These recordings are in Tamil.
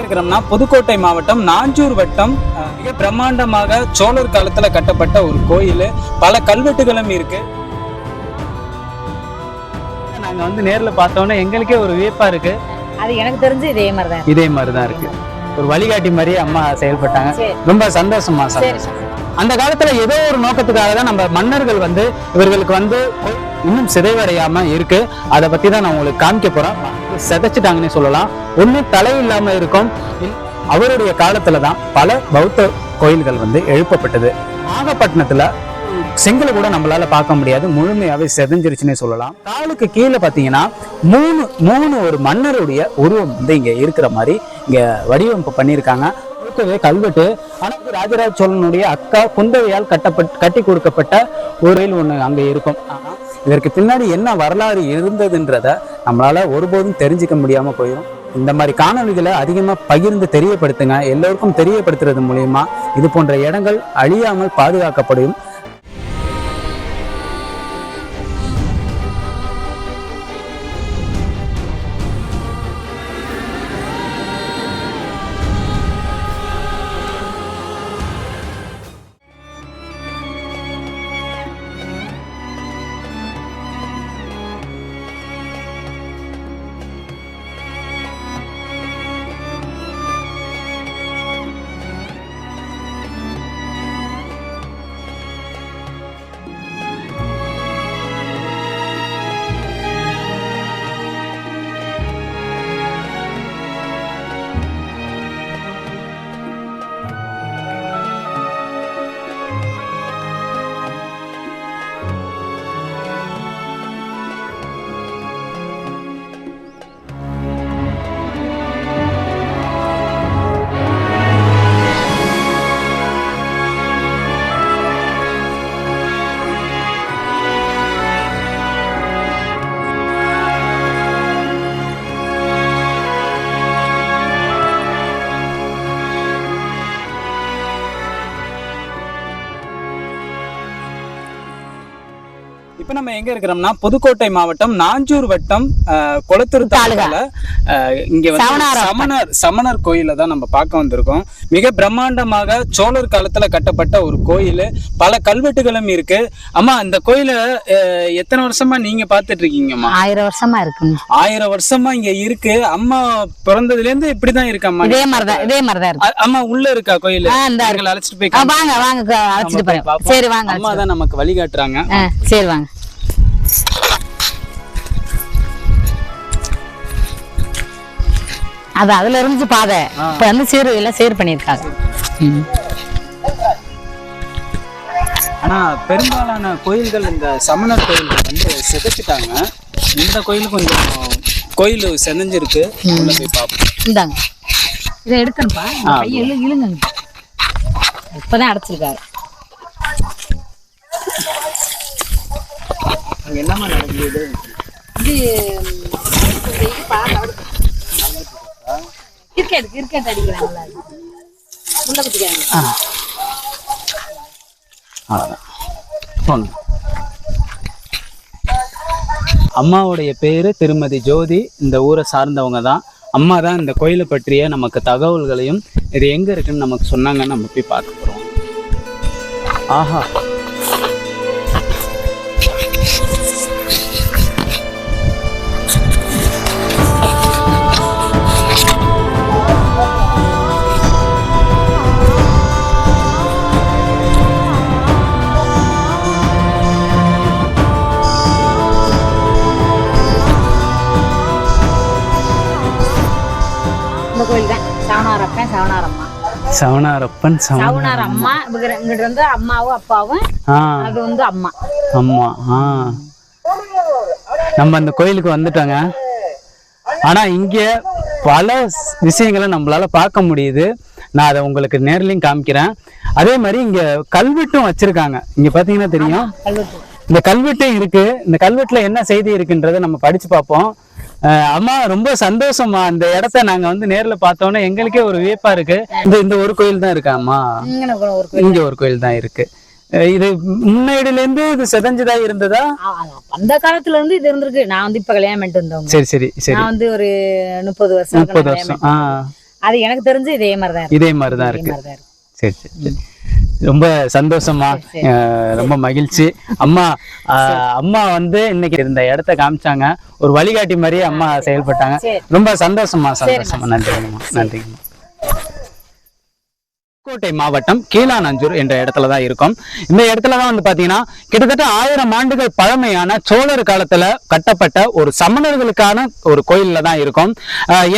இருக்கிறோம்னா புதுக்கோட்டை மாவட்டம் நாஞ்சூர் வட்டம் மிக பிரம்மாண்டமாக சோழர் காலத்துல கட்டப்பட்ட ஒரு கோயில். பல கல்வெட்டுகளும் இருக்கு. நாங்க வந்து நேர்ல பார்த்தோன்னே எங்களுக்கே ஒரு வியப்பா இருக்கு. அது எனக்கு தெரிஞ்சு இதே மாதிரி தான் இதே மாதிரி தான் இருக்கு. ஒரு வழிகாட்டி மாதிரி அம்மா செயல்பட்டாங்க. ரொம்ப சந்தோஷமா சரி சந்தோஷம் அந்த காலத்துல ஏதோ ஒரு நோக்கத்துக்காக தான் நம்ம மன்னர்கள் வந்து இவர்களுக்கு வந்து இன்னும் சிதைவடையாம இருக்கு. அதை பத்தி தான் நான் உங்களுக்கு காமிக்க போறேன். சிதைச்சிட்டாங்கன்னு சொல்லலாம். ஒன்று தலை இல்லாம இருக்கும். அவருடைய காலத்துல தான் பல பௌத்த கோயில்கள் வந்து எழுப்பப்பட்டது. நாகப்பட்டினத்துல செங்கலை கூட நம்மளால பார்க்க முடியாது. முழுமையாவே செதஞ்சிருச்சுன்னே சொல்லலாம். காலுக்கு கீழே பாத்தீங்கன்னா மூணு மூணு ஒரு மன்னருடைய உருவம் வந்து இங்க இருக்கிற மாதிரி இங்க வடிவமைப்பு பண்ணியிருக்காங்க. கொடுக்கவே கல்வெட்டு. ஆனா ராஜராஜ சோழனுடைய அக்கா குந்தவையால் கட்டப்பட் கட்டி கொடுக்கப்பட்ட ஒரு ஒன்று அங்கே அங்க இருக்கும். இதற்கு பின்னாடி என்ன வரலாறு இருந்ததுன்றத நம்மளால ஒருபோதும் தெரிஞ்சுக்க முடியாம போயிடும் இந்த மாதிரி காணொளிகளை அதிகமாக பகிர்ந்து தெரியப்படுத்துங்க. எல்லோருக்கும் தெரியப்படுத்துறது மூலியமா இது போன்ற இடங்கள் அழியாமல் பாதுகாக்கப்படும். இப்ப நம்ம எங்க இருக்கிறோம்னா புதுக்கோட்டை மாவட்டம் நாஞ்சூர் வட்டம் கொளத்தூர் தாலுகால இங்க வந்து சமணார் சமணர் கோயில தான் நம்ம பார்க்க வந்திருக்கோம். மிக பிரம்மாண்டமாக சோழர் காலத்துல கட்டப்பட்ட ஒரு கோயில். பல கல்வெட்டுகளும் இருக்கு. அம்மா இந்த கோயில எத்தனை வருஷமா நீங்க பார்த்துட்டு இருக்கீங்கம்மா? ஆயிரம் வருஷமா இருக்குங்க ஆயிரம் வருஷமா இங்க இருக்கு. அம்மா பிறந்ததுல இருந்து இப்படிதான் இருக்கம்மா இதே மாதிரிதான் இதே மாதிரிதான் இருக்கு. அம்மா உள்ள இருக்கா கோயில்? இருக்கு. அழைச்சிட்டு போய் வாங்க வாங்க அழைச்சிட்டு போறேன். சரி வாங்க அம்மா தான் நமக்கு வழிகாட்டுறாங்க. சரி வாங்க. அது அதுல இருந்துச்சு பாதை. இப்ப வந்து சீர் எல்லாம் சீர் பண்ணிருக்காங்க ம். ஆனா பெரும்பாலான கோயில்கள் இந்த சமணர் கோயில்கள் வந்து சிதைச்சிட்டாங்க. இந்த கோயில் கொஞ்சம் கோயில் செதஞ்சிருக்கு. உள்ள போய் பார்ப்போம். இந்தாங்க. இதை எடுக்கணும்ப்பா. இழுங்க இப்பதான் அடைச்சிருக்காரு. அங்க என்னமா நடக்குது? இது கிரிக்கெட் கிரிக்கெட் அடிக்கிறாங்களா உள்ள குத்திக்கிறாங்க அவ்வளவுதான். சொல்லு. அம்மாவுடைய பேரு திருமதி ஜோதி. இந்த ஊரை சார்ந்தவங்க தான். அம்மா தான் இந்த கோயிலை பற்றிய நமக்கு தகவல்களையும் இது எங்க இருக்குன்னு நமக்கு சொன்னாங்க நம்ம போய் பார்க்க போறோம். ஆஹா. கோயில் தான் சவனாரப்பன் சவனாரம்மா. சவணாரப்பன் சவண சவுனார் அம்மா இங்கிட்டு வந்து அம்மாவும் அப்பாவும் அது வந்து அம்மா. ஆமா ஆ. நம்ம அந்த கோயிலுக்கு வந்துட்டோங்க. ஆனா இங்க பல விஷயங்களை நம்மளால பார்க்க முடியுது. நான் அதை உங்களுக்கு நேர்லயும் காமிக்கிறேன். அதே மாதிரி இங்க கல்வெட்டும் வச்சிருக்காங்க. இங்க பாத்தீங்கன்னா தெரியும். இந்த கல்வெட்டும் இருக்கு. இந்த கல்வெட்டுல என்ன செய்தி இருக்குன்றதை நம்ம படிச்சு பார்ப்போம். அம்மா ரொம்ப சந்தோஷமா இந்த இடத்த நாங்க வந்து நேர்ல பார்த்தோன்னே எங்களுக்கே ஒரு வியப்பா இருக்கு. இந்த இந்த ஒரு கோயில் தான் இருக்கா அம்மா? இங்க ஒரு கோயில் தான் இருக்கு. இது முன்னாடில இருந்து இது செதஞ்சதா இருந்ததா? அந்த காலத்துல இருந்து இது இருந்திருக்கு. நான் வந்து இப்ப கல்யாணம் பண்ணிட்டு வந்தவங்க. சரி சரி சரி. நான் வந்து ஒரு முப்பது வருஷம் முப்பது வருஷம். அது எனக்கு தெரிஞ்சு இதே மாதிரி தான் இருக்கு. இதே மாதிரி தான் இதே இருக்கு. சரி சரி. ரொம்ப சந்தோஷமா ரொம்ப மகிழ்ச்சி. அம்மா அம்மா வந்து இன்னைக்கு இந்த இடத்த காமிச்சாங்க. ஒரு வழிகாட்டி மாதிரியே அம்மா செயல்பட்டாங்க. ரொம்ப சந்தோஷமா சந்தோஷமா. நன்றிங்கம்மா. நன்றிங்கம்மா. புதுக்கோட்டை மாவட்டம் கீழாநஞ்சூர் என்ற இடத்துல தான் இருக்கும். இந்த இடத்துல தான் வந்து பார்த்தீங்கன்னா கிட்டத்தட்ட ஆயிரம் ஆண்டுகள் பழமையான சோழர் காலத்தில் கட்டப்பட்ட ஒரு சமணர்களுக்கான ஒரு கோயிலில் தான் இருக்கும்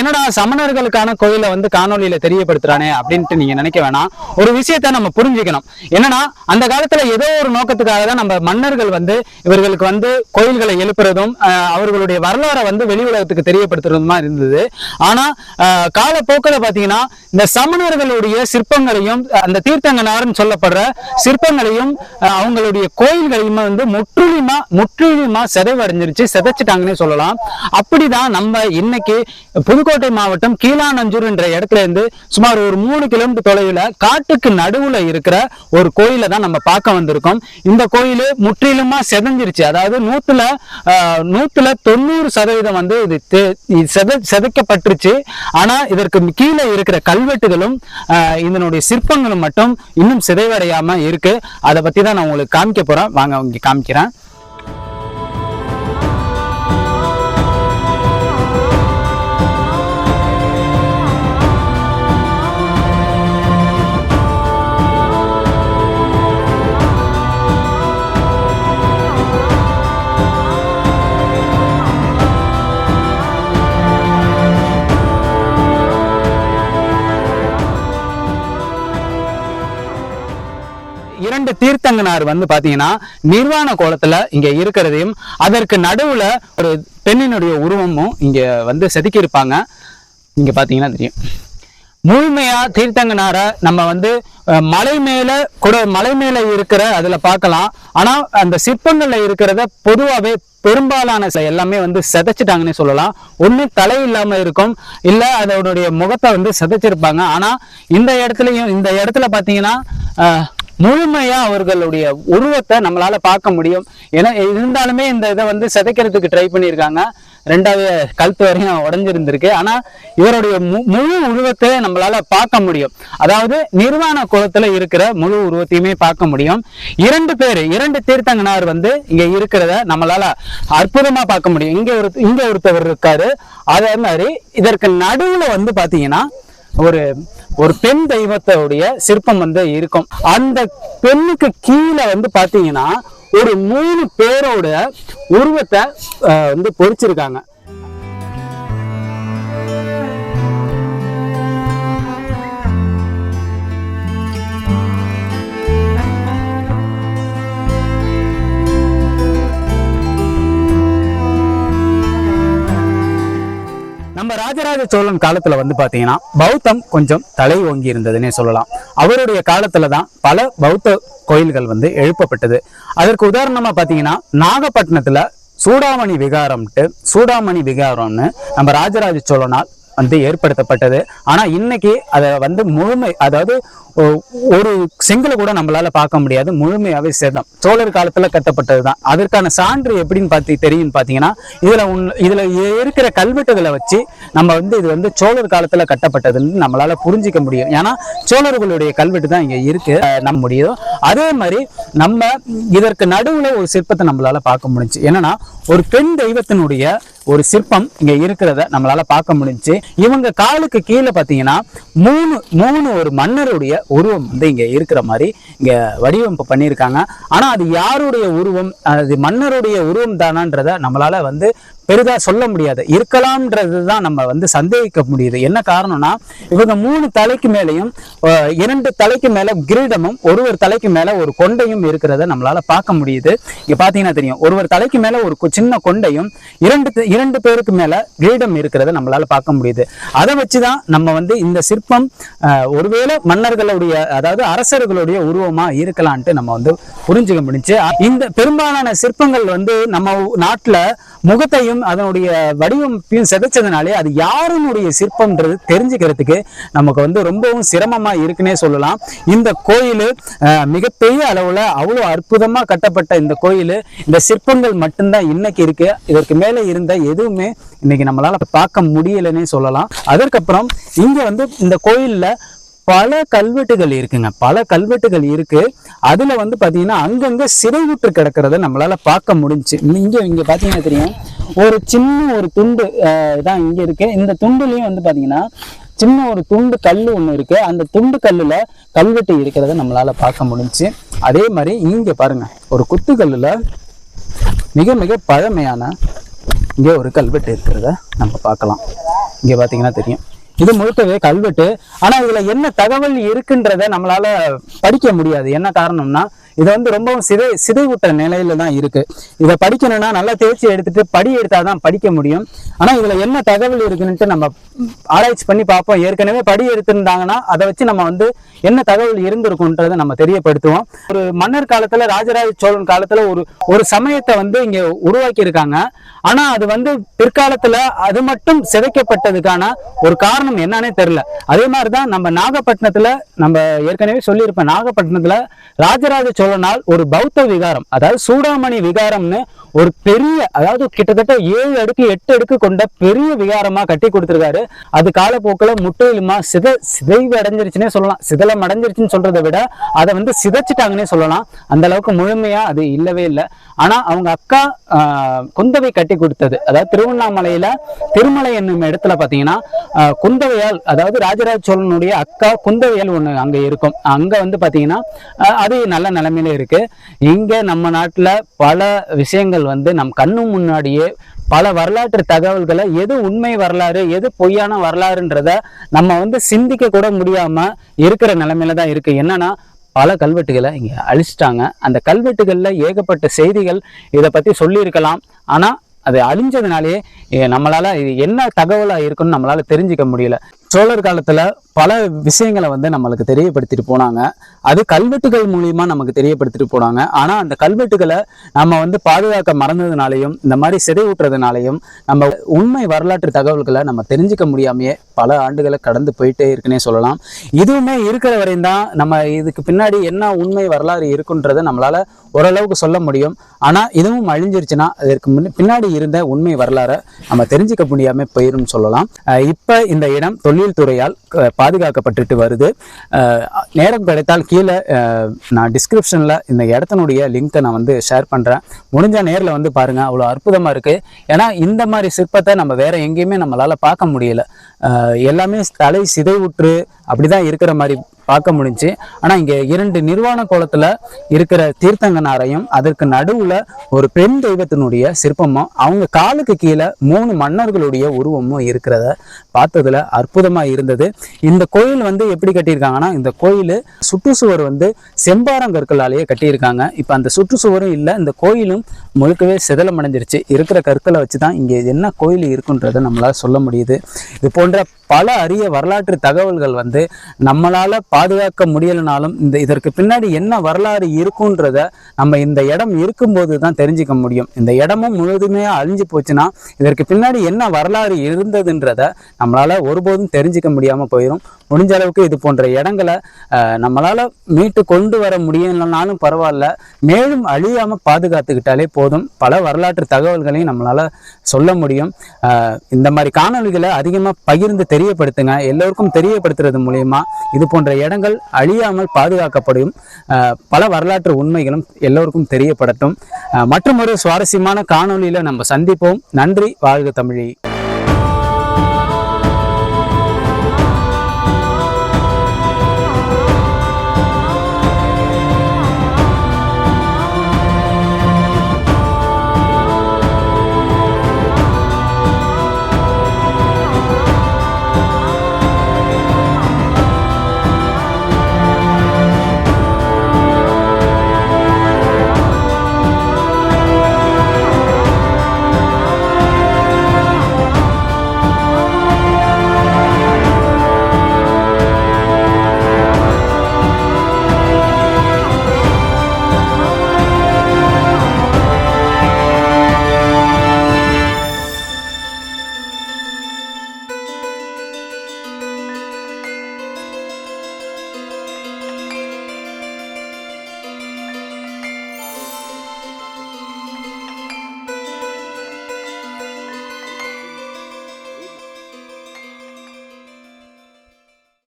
என்னடா சமணர்களுக்கான கோயிலை வந்து காணொலியில் தெரியப்படுத்துறானே அப்படின்ட்டு நீங்கள் நினைக்க வேணாம். ஒரு விஷயத்த நம்ம புரிஞ்சுக்கணும். என்னன்னா அந்த காலத்தில் ஏதோ ஒரு நோக்கத்துக்காக தான் நம்ம மன்னர்கள் வந்து இவர்களுக்கு வந்து கோயில்களை எழுப்புறதும் அவர்களுடைய வரலாறை வந்து வெளி உலகத்துக்கு தெரியப்படுத்துறதுமா இருந்தது. ஆனால் காலப்போக்கில் பார்த்தீங்கன்னா இந்த சமணர்களுடைய சிற்பங்கள் சிற்பங்களையும் அந்த தீர்த்தங்கனார்னு சொல்லப்படுற சிற்பங்களையும் அவங்களுடைய கோயில்களையும் வந்து முற்றிலுமா முற்றிலுமா சிதைவடைஞ்சிருச்சு சிதைச்சிட்டாங்கன்னே சொல்லலாம். அப்படிதான் நம்ம இன்னைக்கு புதுக்கோட்டை மாவட்டம் கீழாநஞ்சூர் என்ற இடத்துல இருந்து சுமார் ஒரு மூணு கிலோமீட்டர் தொலைவில் காட்டுக்கு நடுவுல இருக்கிற ஒரு கோயிலை தான் நம்ம பார்க்க வந்திருக்கோம். இந்த கோயில் முற்றிலுமா செதஞ்சிருச்சு. அதாவது நூத்துல நூத்துல தொண்ணூறு சதவீதம் வந்து இது செதைக்கப்பட்டுருச்சு. ஆனா இதற்கு கீழே இருக்கிற கல்வெட்டுகளும் ஆஹ், இதனுடைய சிற்பங்களும் மட்டும் இன்னும் சிதைவடையாமல் இருக்குது அதை பற்றி தான் நான் உங்களுக்கு காமிக்க போகிறேன் வாங்க அவங்க காமிக்கிறேன். தீர்த்தங்கனார் வந்து பாத்தீங்கன்னா நிர்வாண கோலத்துல இங்க இருக்கிறதையும் அதற்கு நடுவுல ஒரு பெண்ணினுடைய உருவமும் இங்க வந்து செதுக்கி இருப்பாங்க இங்க பாத்தீங்கன்னா தெரியும். முழுமையா தீர்த்தங்கனார நம்ம வந்து மலை மேல கூட மலை மேல இருக்கிற அதுல பார்க்கலாம் ஆனா அந்த சிற்பங்கள்ல இருக்கிறத பொதுவாவே பெரும்பாலான எல்லாமே வந்து செதைச்சிட்டாங்கன்னே சொல்லலாம். ஒண்ணு தலை இல்லாம இருக்கும். இல்ல அதனுடைய முகத்தை வந்து செதைச்சிருப்பாங்க. ஆனா இந்த இடத்துலயும் இந்த இடத்துல பாத்தீங்கன்னா முழுமையா அவர்களுடைய உருவத்தை நம்மளால பார்க்க முடியும். ஏன்னா இருந்தாலுமே இந்த இதை வந்து சிதைக்கிறதுக்கு ட்ரை பண்ணியிருக்காங்க. ரெண்டாவது கழுத்து வரையும் உடஞ்சிருந்திருக்கு. ஆனா இவருடைய மு- முழு உருவத்தை நம்மளால பார்க்க முடியும். அதாவது நிர்வாண குலத்துல இருக்கிற முழு உருவத்தையுமே பார்க்க முடியும். இரண்டு பேர் இரண்டு தீர்த்தங்கனார் வந்து இங்க இருக்கிறத நம்மளால அற்புதமா பார்க்க முடியும். இங்க ஒரு இங்க ஒருத்தவர் இருக்காரு. அதே மாதிரி இதற்கு நடுவுல வந்து பாத்தீங்கன்னா ஒரு ஒரு பெண் தெய்வத்தோடைய சிற்பம் வந்து இருக்கும். அந்த பெண்ணுக்கு கீழே வந்து பார்த்தீங்கன்னா ஒரு மூணு பேரோட உருவத்தை வந்து பொறிச்சிருக்காங்க. நம்ம ராஜராஜ சோழன் காலத்துல வந்து பாத்தீங்கன்னா பௌத்தம் கொஞ்சம் தலை ஓங்கி இருந்ததுன்னே சொல்லலாம். அவருடைய காலத்துல தான் பல பௌத்த கோயில்கள் வந்து எழுப்பப்பட்டது. அதற்கு உதாரணமா பாத்தீங்கன்னா நாகப்பட்டினத்துல சூடாமணி விகாரம்ட்டு சூடாமணி விகாரம்னு நம்ம ராஜராஜ சோழனால் வந்து ஏற்படுத்தப்பட்டது. ஆனால் இன்னைக்கு அதை வந்து முழுமை அதாவது ஒரு செங்கலை கூட நம்மளால பார்க்க முடியாது. முழுமையாகவே சேதம். சோழர் காலத்தில் கட்டப்பட்டது தான் அதற்கான சான்று எப்படின்னு பார்த்து தெரியும் பார்த்தீங்கன்னா இதில் உன்- இதில் இருக்கிற கல்வெட்டுகளை வச்சு நம்ம வந்து இது வந்து சோழர் காலத்தில் கட்டப்பட்டதுன்னு நம்மளால புரிஞ்சிக்க முடியும். ஏன்னா சோழர்களுடைய கல்வெட்டு தான் இங்கே இருக்கு. நம்ப முடியும் அதே மாதிரி நம்ம இதற்கு நடுவில் ஒரு சிற்பத்தை நம்மளால பார்க்க முடிஞ்சு என்னன்னா ஒரு பெண் தெய்வத்தினுடைய ஒரு சிற்பம் இங்க இருக்கிறத நம்மளால பார்க்க முடிஞ்சுச்சு இவங்க காலுக்கு கீழே பாத்தீங்கன்னா மூணு மூணு ஒரு மன்னருடைய உருவம் வந்து இங்க இருக்கிற மாதிரி இங்க வடிவமைப்பு பண்ணியிருக்காங்க. ஆனா அது யாருடைய உருவம்? அது மன்னருடைய உருவம் தானான்றத நம்மளால வந்து பெரிதா சொல்ல முடியாது. இருக்கலாம்ன்றது தான் நம்ம வந்து சந்தேகிக்க முடியுது. என்ன காரணம்னா இவங்க மூணு தலைக்கு மேலேயும் இரண்டு தலைக்கு மேல கிரீடமும் ஒருவர் தலைக்கு மேல ஒரு கொண்டையும் இருக்கிறத நம்மளால பார்க்க முடியுது. இங்கே பார்த்தீங்கன்னா தெரியும். ஒருவர் தலைக்கு மேல ஒரு சின்ன கொண்டையும் இரண்டு இரண்டு பேருக்கு மேல கிரீடம் இருக்கிறத நம்மளால பார்க்க முடியுது. அதை வச்சுதான் நம்ம வந்து இந்த சிற்பம் அஹ், ஒருவேளை மன்னர்களுடைய அதாவது அரசர்களுடைய உருவமா இருக்கலான்ட்டு நம்ம வந்து புரிஞ்சுக்க முடிஞ்சு இந்த பெரும்பாலான சிற்பங்கள் வந்து நம்ம நாட்டில் நாட்டுல முகத்தையும் சிற்பங்களையும் அதனுடைய வடிவமைப்பையும் செதைச்சதுனாலே அது யாருனுடைய சிற்பம்ன்றது தெரிஞ்சுக்கிறதுக்கு நமக்கு வந்து ரொம்பவும் சிரமமா இருக்குன்னே சொல்லலாம். இந்த கோயில் மிகப்பெரிய அளவுல அவ்வளோ அற்புதமா கட்டப்பட்ட இந்த கோயில் இந்த சிற்பங்கள் மட்டும்தான் இன்னைக்கு இருக்கு. இதற்கு மேலே இருந்த எதுவுமே இன்னைக்கு நம்மளால பார்க்க முடியலன்னே சொல்லலாம். அதற்கப்புறம் இங்க வந்து இந்த கோயில்ல பல கல்வெட்டுகள் இருக்குங்க. பல கல்வெட்டுகள் இருக்கு. அதுல வந்து பாத்தீங்கன்னா அங்கங்க சிறைவுற்று கிடக்கிறத நம்மளால பார்க்க முடிஞ்சு. இங்க இங்க பாத்தீங்கன்னா தெரியும். ஒரு சின்ன ஒரு துண்டு தான் இங்க இருக்கு. இந்த துண்டுலயும் வந்து பாத்தீங்கன்னா சின்ன ஒரு துண்டு கல் ஒன்று இருக்கு. அந்த துண்டு கல்லுல கல்வெட்டு இருக்கிறத நம்மளால பார்க்க முடிஞ்சுச்சு அதே மாதிரி இங்க பாருங்க. ஒரு குத்துக்கல்லுல மிக மிக பழமையான இங்கே ஒரு கல்வெட்டு இருக்கிறத நம்ம பார்க்கலாம். இங்கே பார்த்தீங்கன்னா தெரியும். இது முழுக்கவே கல்வெட்டு. ஆனா இதுல என்ன தகவல் இருக்குன்றத நம்மளால படிக்க முடியாது. என்ன காரணம்னா இது வந்து ரொம்பவும் சிதை சிதைவுட்ட நிலையில தான் இருக்கு. இதை படிக்கணும்னா நல்லா தேர்ச்சி எடுத்துட்டு படி எடுத்தாதான் படிக்க முடியும். ஆனா இதுல என்ன தகவல் இருக்குன்னுட்டு நம்ம ஆராய்ச்சி பண்ணி பார்ப்போம். ஏற்கனவே படி எடுத்திருந்தாங்கன்னா அதை வச்சு நம்ம வந்து என்ன தகவல் இருந்திருக்கும்ன்றதை நம்ம தெரியப்படுத்துவோம். ஒரு மன்னர் காலத்துல ராஜராஜ சோழன் காலத்துல ஒரு ஒரு சமயத்தை வந்து இங்க உருவாக்கி இருக்காங்க ஆனா அது வந்து பிற்காலத்துல அது மட்டும் சிதைக்கப்பட்டதுக்கான ஒரு காரணம் என்னன்னே தெரியல. அதே மாதிரிதான் நம்ம நாகப்பட்டினத்தில் நம்ம ஏற்கனவே சொல்லியிருப்பேன் நாகப்பட்டினத்தில் ராஜராஜ சோழனால் ஒரு பௌத்த விகாரம் அதாவது சூடாமணி விகாரம்னு ஒரு பெரிய அதாவது கிட்டத்தட்ட ஏழு அடுக்கு எட்டு அடுக்கு கொண்ட பெரிய விகாரமா கட்டி கொடுத்திருக்காரு. அது காலப்போக்கில் முற்றிலுமா சித சிதைவு அடைஞ்சிருச்சுன்னே சொல்லலாம். சிதலம் அடைஞ்சிருச்சுன்னு சொல்றதை விட அதை வந்து சிதைச்சிட்டாங்கன்னே சொல்லலாம். அந்த அளவுக்கு முழுமையா அது இல்லவே இல்லை. ஆனா அவங்க அக்கா குந்தவை கட்டி கொடுத்தது. அதாவது திருவண்ணாமலையில திருமலை என்னும் இடத்துல பாத்தீங்கன்னா குந்தவையால் அதாவது ராஜராஜ சோழனுடைய அக்கா குந்தவையால் ஒண்ணு அங்க இருக்கும். அங்க வந்து பாத்தீங்கன்னா அது நல்ல நிலைமையில இருக்கு. இங்க நம்ம நாட்டுல பல விஷயங்கள் வந்து நம் கண்ணு முன்னாடியே பல வரலாற்று தகவல்களை எது உண்மை வரலாறு எது பொய்யான வரலாறுன்றத நம்ம வந்து சிந்திக்க கூட முடியாம இருக்கிற நிலைமையில தான் இருக்கு. என்னன்னா பல கல்வெட்டுகளை இங்கே அழிச்சிட்டாங்க. அந்த கல்வெட்டுகள்ல ஏகப்பட்ட செய்திகள் இதை பத்தி சொல்லியிருக்கலாம். ஆனா அது அழிஞ்சதுனாலே நம்மளால் நம்மளால இது என்ன தகவலா இருக்குன்னு நம்மளால தெரிஞ்சுக்க முடியல. சோழர் காலத்துல பல விஷயங்களை வந்து நம்மளுக்கு தெரியப்படுத்திட்டு போனாங்க. அது கல்வெட்டுகள் மூலியமா நமக்கு தெரியப்படுத்திட்டு போனாங்க. ஆனா அந்த கல்வெட்டுகளை நம்ம வந்து பாதுகாக்க மறந்ததுனாலையும் இந்த மாதிரி சிதைவுட்டுறதுனாலையும் நம்ம உண்மை வரலாற்று தகவல்களை நம்ம தெரிஞ்சுக்க முடியாமையே பல ஆண்டுகளை கடந்து போயிட்டே இருக்குன்னே சொல்லலாம். இதுவுமே இருக்கிற வரையும் தான் நம்ம இதுக்கு பின்னாடி என்ன உண்மை வரலாறு இருக்குன்றதை நம்மளால ஓரளவுக்கு சொல்ல முடியும். ஆனா இதுவும் அழிஞ்சிருச்சுன்னா அதற்கு முன் பின்னாடி இருந்த உண்மை வரலாறை நம்ம தெரிஞ்சுக்க முடியாம போயிரும்னு சொல்லலாம். இப்போ இந்த இடம் தொழில் துறையால் பாதுகாக்கப்பட்டுட்டு வருது. நேரம் கிடைத்தால் கீழே நான் டிஸ்கிரிப்ஷனில் இந்த இடத்தினுடைய லிங்க்கை நான் வந்து ஷேர் பண்றேன். முடிஞ்ச நேரில் வந்து பாருங்க. அவ்வளோ அற்புதமாக இருக்கு. ஏன்னா இந்த மாதிரி சிற்பத்தை நம்ம வேற எங்கேயுமே நம்மளால பார்க்க முடியல. எல்லாமே தலை சிதைவுற்று அப்படிதான் இருக்கிற மாதிரி பார்க்க முடிஞ்சு. ஆனால் இங்கே இரண்டு நிர்வாண கோலத்தில் இருக்கிற தீர்த்தங்கனாரையும் அதற்கு நடுவில் ஒரு பெண் தெய்வத்தினுடைய சிற்பமும் அவங்க காலுக்கு கீழே மூணு மன்னர்களுடைய உருவமும் இருக்கிறத பார்த்ததுல அற்புதமாக இருந்தது. இந்த கோயில் வந்து எப்படி கட்டியிருக்காங்கன்னா இந்த கோயில் சுற்றுச்சுவர் வந்து செம்பாரங்கற்களாலேயே கட்டியிருக்காங்க. இப்போ அந்த சுற்றுச்சுவரும் இல்லை இந்த கோயிலும் முழுக்கவே சிதலம் அடைஞ்சிருச்சு இருக்கிற கற்களை வச்சு தான் இங்கே என்ன கோயில் இருக்குன்றதை நம்மளால் சொல்ல முடியுது. இது போன்ற பல அரிய வரலாற்று தகவல்கள் வந்து நம்மளால பாதுகாக்க முடியலனாலும் இந்த இதற்கு பின்னாடி என்ன வரலாறு இருக்குன்றத நம்ம இந்த இடம் இருக்கும்போது தான் தெரிஞ்சுக்க முடியும். இந்த இடமும் முழுவதுமே அழிஞ்சு போச்சுன்னா இதற்கு பின்னாடி என்ன வரலாறு இருந்ததுன்றத நம்மளால ஒருபோதும் தெரிஞ்சுக்க முடியாமல் போயிடும் முடிஞ்ச அளவுக்கு இது போன்ற இடங்களை நம்மளால் நம்மளால மீட்டு கொண்டு வர முடியலனாலும் பரவாயில்ல. மேலும் அழியாமல் பாதுகாத்துக்கிட்டாலே போதும். பல வரலாற்று தகவல்களையும் நம்மளால சொல்ல முடியும். இந்த மாதிரி காணொளிகளை அதிகமாக பகிர்ந்து தெரியப்படுத்துங்க. எல்லோருக்கும் தெரியப்படுத்துறது மூலயமா இது போன்ற இடங்கள் அழியாமல் பாதுகாக்கப்படும். பல வரலாற்று உண்மைகளும் எல்லோருக்கும் தெரியப்படட்டும். மற்றும் ஒரு சுவாரஸ்யமான காணொலியில் நம்ம சந்திப்போம். நன்றி. வாழ்க தமிழி.